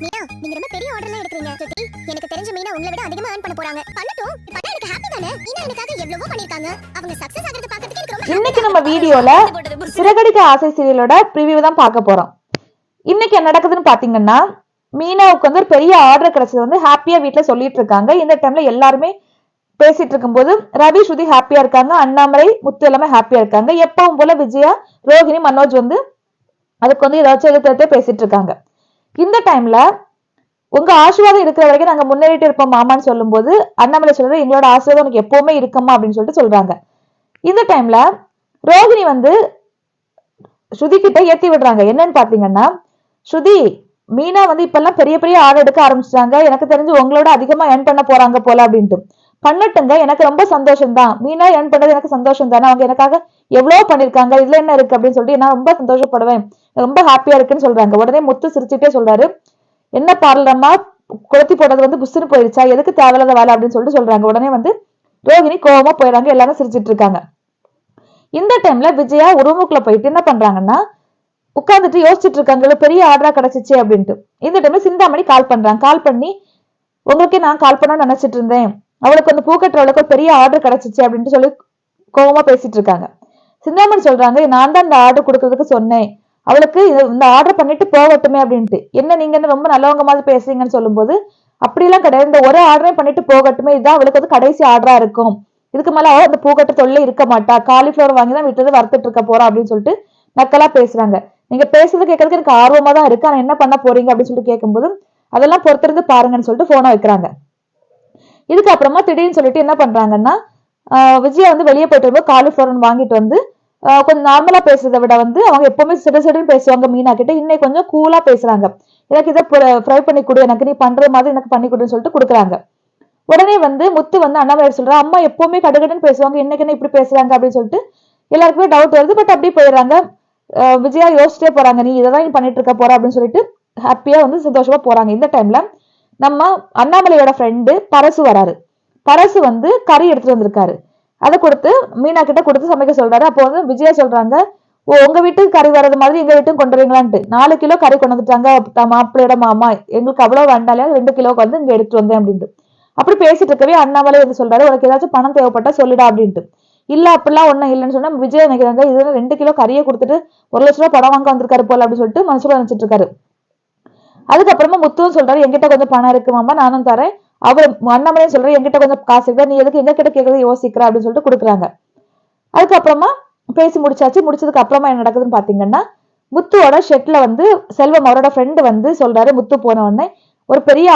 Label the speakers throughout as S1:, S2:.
S1: மீனா நீங்க ரொம்ப பெரிய ஆர்டர்லாம் எடுக்கறீங்க. ஜெட்டி எனக்கு தெரிஞ்ச மீனா உங்களை விட அதிகமா earn பண்ண போறாங்க. பண்ணட்டும். பண்ணா எனக்கு ஹாப்பி தானே? மீனா எனக்காக எவ்வளவோ பண்ணிருக்காங்க அவங்க சக்சஸ் ஆகிறத பார்க்கிறதுக்கு எனக்கு ரொம்ப
S2: இன்னைக்கு நம்ம வீடியோல சிறகடிக்க ஆசை சீரியலோட ப்ரிவியூ தான் பார்க்க போறோம். இன்னைக்கு என்ன நடக்குதுன்னு பாத்தீங்கன்னா மீனாவுக்கு வந்து ஒரு பெரிய ஆர்டர் கிடைச்சது வந்து ஹாப்பியா வீட்ல சொல்லிட்டு இருக்காங்க. இந்த டைம்ல எல்லாருமே பேசிட்டு இருக்கும்போது ரவி ஸ்ருதி ஹாப்பியா இருக்காங்க. அண்ணாமலை முத்து எல்லாமே ஹாப்பியா இருக்காங்க. எப்பவும் போல விஜயா ரோஹிணி மனோஜ் வந்து அதுக்கு வந்து ஏதாச்சும் எழுத்து பேசிட்டு இருக்காங்க. இந்த டைம்ல உங்க ஆசீர்வாதம் இருக்கிற வரைக்கும் நாங்க முன்னேறிட்டு இருப்போம் மாமான்னு சொல்லும்போது அண்ணாமலை சொல்றாரு எங்களோட ஆசீர்வாதம் உனக்கு எப்பவுமே இருக்கமா அப்படின்னு சொல்லிட்டு சொல்றாங்க. இந்த டைம்ல ரோகிணி வந்து ஸ்ருதி கிட்ட ஏத்தி விடுறாங்க. என்னன்னு பாத்தீங்கன்னா ஸ்ருதி மீனா வந்து இப்பெல்லாம் பெரிய பெரிய ஆர்டர் எடுக்க ஆரம்பிச்சிட்டாங்க. எனக்கு தெரிஞ்சு உங்களோட அதிகமா ஏர்ன் பண்ண போறாங்க போல அப்படின்ட்டு. பண்ணட்டுங்க. எனக்கு ரொம்ப சந்தோஷம் தான் மீனா ஏர்ன் பண்றது எனக்கு சந்தோஷம் தானே அவங்க எனக்காக எவ்வளவு பண்ணிருக்காங்க இதுல என்ன இருக்கு அப்படின்னு சொல்லிட்டு நான் ரொம்ப சந்தோஷப்படுவேன். ரொம்ப ஹாப்பியா இருக்குன்னு சொல்றாங்க. உடனே முத்து சிரிச்சுட்டே சொல்றாரு. என்ன பார்லரம்மா குளத்தி போடுறது வந்து புஷ்னு போயிருச்சா? எதுக்கு தேவையில்லாத வேலை? அப்படின்னு சொல்லிட்டு சொல்றாங்க. உடனே வந்து ரோகிணி கோவமா போயிடுறாங்க எல்லாரும் சிரிச்சிட்டு இருக்காங்க. இந்த டைம்ல விஜயா ஒரு ரூமுக்குள்ள போயிட்டு என்ன பண்றாங்கன்னா உட்காந்துட்டு யோசிச்சுட்டு இருக்காங்க. பெரிய ஆர்டரா கிடைச்சிச்சு அப்படின்ட்டு. இந்த டைம்ல சிந்தாமணி கால் பண்றாங்க. கால் பண்ணி உங்களுக்கே நான் கால் பண்ண நினைச்சிட்டு இருந்தேன். அவளுக்கு அந்த பூக்கட்டுறவளுக்கு ஒரு பெரிய ஆர்டர் கிடைச்சிச்சு அப்படின்ட்டு சொல்லி கோபமா பேசிட்டு இருக்காங்க. சிந்தாமணி சொல்றாங்க நான் தான் இந்த ஆர்டர் கொடுக்கறதுக்கு சொன்னேன். அவளுக்கு இது- இந்த ஆர்டர் பண்ணிட்டு போகட்டுமே அப்படின்ட்டு. என்ன நீங்க என்ன ரொம்ப நல்லவங்க மாதிரி பேசுறீங்கன்னு சொல்லும்போது அப்படிலாம் கிடையாது. இந்த ஒரு ஆர்டரே பண்ணிட்டு போகட்டுமே. இதுதான் அவளுக்கு வந்து கடைசி ஆர்டரா இருக்கும். இதுக்கு மேல அவள் அந்த பூக்கட்டு தொல்லை இருக்க மாட்டா. காலிஃபிளவர் வாங்கி தான் விட்டது வறுத்துட்டு இருக்க போறா அப்படின்னு சொல்லிட்டு நக்கலா பேசுறாங்க. நீங்க பேசுறது கேட்கறதுக்கு எனக்கு ஆர்வமா தான் இருக்கு. ஆனா என்ன பண்ண போறீங்க அப்படின்னு சொல்லிட்டு கேட்கும்போது அதெல்லாம் பொறுத்திருந்து பாருங்கன்னு சொல்லிட்டு போனை வைக்கிறாங்க. இதுக்கப்புறமா திடீர்னு சொல்லிட்டு என்ன பண்றாங்கன்னா ஆஹ் விஜயா வந்து வெளியே போயிட்டு வரும்போது காலிஃபிளவர் வாங்கிட்டு வந்து கொஞ்சம் நார்மலா பேசுறதை விட வந்து அவங்க எப்பவுமே சிடு சிடுன்னு பேசுவாங்க மீனா கிட்ட. இன்னைக்கு கொஞ்சம் கூலா பேசுறாங்க. எனக்கு இதை ஃப்ரை பண்ணி கொடு எனக்கு நீ பண்ற மாதிரி எனக்கு பண்ணி கொடுன்னு சொல்லிட்டு கொடுக்குறாங்க. உடனே வந்து முத்து வந்து அண்ணாமலை சொல்றா அம்மா எப்பவுமே கடுகடுன்னு பேசுவாங்க இன்னைக்கு என்ன இப்படி பேசுறாங்க? அப்படின்னு சொல்லிட்டு எல்லாருக்குமே டவுட் வருது பட் அப்படியே போயிடுறாங்க. ஆஹ் விஜயா யோசிச்சிட்டே போறாங்க நீ இதை தான் நீ பண்ணிட்டு இருக்க போற? அப்படின்னு சொல்லிட்டு ஹாப்பியா வந்து சந்தோஷமா போறாங்க. இந்த டைம்ல நம்ம அண்ணாமலையோட ஃப்ரெண்டு பரசு வராரு. பரசு வந்து கறி எடுத்துட்டு வந்திருக்காரு. அதை கொடுத்து மீனா கிட்ட கொடுத்து சமைக்க சொல்றாரு. அப்போ வந்து விஜயா சொல்றாங்க ஓ உங்க வீட்டுக்கு கறி வர்றது மாதிரி எங்க வீட்டுக்கு கொண்டு வரீங்களான்ட்டு. நாலு கிலோ கறி கொண்டு வந்துட்டாங்க மாப்பிள்ளையோட மாமா. எங்களுக்கு அவ்வளவு வேண்டாலே ரெண்டு கிலோக்கு வந்து இங்க எடுத்துட்டு வந்தேன் அப்படின்ட்டு. அப்படி பேசிட்டு இருக்கவே அண்ணாமலை வந்து சொல்றாரு உனக்கு ஏதாச்சும் பணம் தேவைப்பட்டா சொல்லிடா அப்படின்ட்டு. இல்ல அப்படிலாம் ஒண்ணும் இல்லைன்னு சொன்னா விஜய் நினைக்கிறாங்க இதுல ரெண்டு கிலோ கறியை கொடுத்துட்டு ஒரு லட்ச ரூபாய் பணம் வாங்க வந்திருக்காரு போல அப்படின்னு சொல்லிட்டு மனசுல நினைச்சிட்டு இருக்காரு. அதுக்கப்புறமா முத்துவும் சொல்றாரு என்கிட்ட கொஞ்சம் பணம் இருக்கு மாமா நானும் தரேன். அவர் அண்ணாமலையும் சொல்றாரு என்கிட்ட கொஞ்சம் காசு இருக்கு நீ எதுக்கு எங்க கிட்ட கேட்கறது யோசிக்கிற? அப்படின்னு சொல்லிட்டு கொடுக்குறாங்க. அதுக்கப்புறமா பேசி முடிச்சாச்சு. முடிச்சதுக்கு அப்புறமா என்ன நடக்குதுன்னு பாத்தீங்கன்னா முத்துவோட ஷெட்ல வந்து செல்வம் அவரோட ஃப்ரெண்டு வந்து சொல்றாரு முத்து போன உடனே ஒரு பெரிய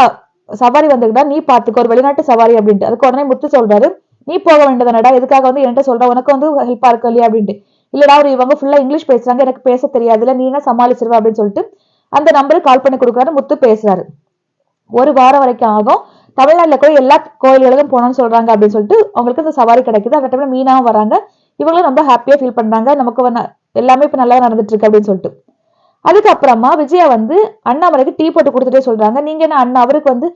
S2: சவாரி வந்துக்கிட்டா நீ பாத்துக்கோ ஒரு வெளிநாட்டு சவாரி அப்படின்ட்டு. அதுக்கு உடனே முத்து சொல்றாரு நீ போக வேண்டியதானடா எதுக்காக வந்து என்கிட்ட சொல்ற? உனக்கு வந்து ஹெல்ப்பா இருக்கு இல்லையா? அப்படின்ட்டு. இல்லடா அவர் இவங்க ஃபுல்லா இங்கிலீஷ் பேசுறாங்க எனக்கு பேச தெரியாதுல நீ என்ன சமாளிச்சிருவ? அப்படின்னு சொல்லிட்டு அந்த நம்பருக்கு கால் பண்ணி கொடுக்குறாரு முத்து பேசுறாரு. ஒரு வாரம் வரைக்கும் ஆகும். தமிழ்நாட்டில் கூட எல்லா கோயில்களுக்கும் போனோம்னு சொல்றாங்க அப்படின்னு சொல்லிட்டு அவங்களுக்கு அந்த சவாரி கிடைக்குது. அந்த டைம்ல மீனாவும் வராங்க. இவங்களும் ரொம்ப ஹாப்பியா ஃபீல் பண்றாங்க. நமக்கு எல்லாமே இப்ப நல்லா நடந்துட்டு இருக்கு அப்படின்னு சொல்லிட்டு. அதுக்கப்புறமா விஜயா வந்து அண்ணாமலைக்கு டீ போட்டு கொடுத்துட்டே சொல்றாங்க. நீங்க என்ன அண்ணா அவருக்கு வந்து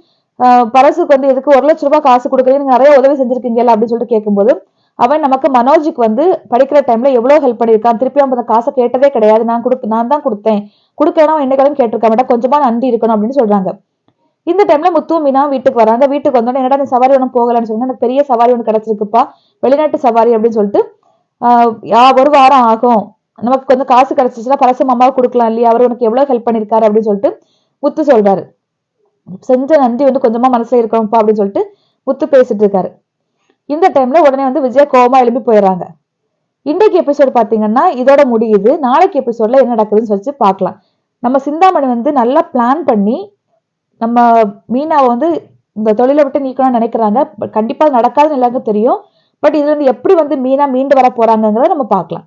S2: பரசுக்கு வந்து எதுக்கு ஒரு லட்ச ரூபாய் காசு கொடுக்குறீங்க? நிறைய உதவி செஞ்சிருக்கீங்கல்ல அப்படின்னு சொல்லிட்டு கேட்கும்போது அவன் நமக்கு மனோஜுக்கு வந்து படிக்கிற டைம்ல எவ்வளவு ஹெல்ப் பண்ணியிருக்கான்? திருப்பி அவன் அந்த காசை கேட்டதே கிடையாது. நான் கொடுப்ப நான் தான் கொடுத்தேன். கொடுக்கணும் என்னைக்காலும் கேட்டிருக்க மாட்டா கொஞ்சமா நன்றி இருக்கணும் அப்படின்னு சொல்றாங்க. இந்த டைம்ல முத்து மீனா வீட்டுக்கு வராங்க. வீட்டுக்கு வந்தோடனே என்னடா இந்த சவாரி ஒன்றும் போகலன்னு சொன்னா எனக்கு பெரிய சவாரி ஒன்று கிடைச்சிருக்குப்பா. வெளிநாட்டு சவாரி அப்படின்னு சொல்லிட்டு ஆஹ் யா ஒரு வாரம் ஆகும். நமக்கு கொஞ்சம் காசு கிடைச்சிச்சுன்னா பரசு மாமாவை கொடுக்கலாம் இல்லையா? அவர் உனக்கு எவ்வளவு ஹெல்ப் பண்ணிருக்காரு அப்படின்னு சொல்லிட்டு முத்து சொல்றாரு. செஞ்ச நன்றி வந்து கொஞ்சமா மனசுல இருக்கணும்ப்பா அப்படின்னு சொல்லிட்டு முத்து பேசிட்டு இருக்காரு. இந்த டைம்ல உடனே வந்து விஜயா கோபமா எழுப்பி போயிடுறாங்க. இன்றைக்கு எபிசோடு பார்த்தீங்கன்னா இதோட முடியுது. நாளைக்கு எபிசோட்ல என்ன நடக்குதுன்னு சொல்லி பார்க்கலாம் நம்ம சிந்தாமணி வந்து நல்லா பிளான் பண்ணி நம்ம மீனாவை வந்து இந்த தொழிலை விட்டு நீக்கணும்னு நினைக்கிறாங்க. பட் நடக்காதுன்னு எல்லாருக்கும் தெரியும். பட் இதுல இருந்து எப்படி வந்து மீனா மீண்டு வர போறாங்கிறத நம்ம பார்க்கலாம்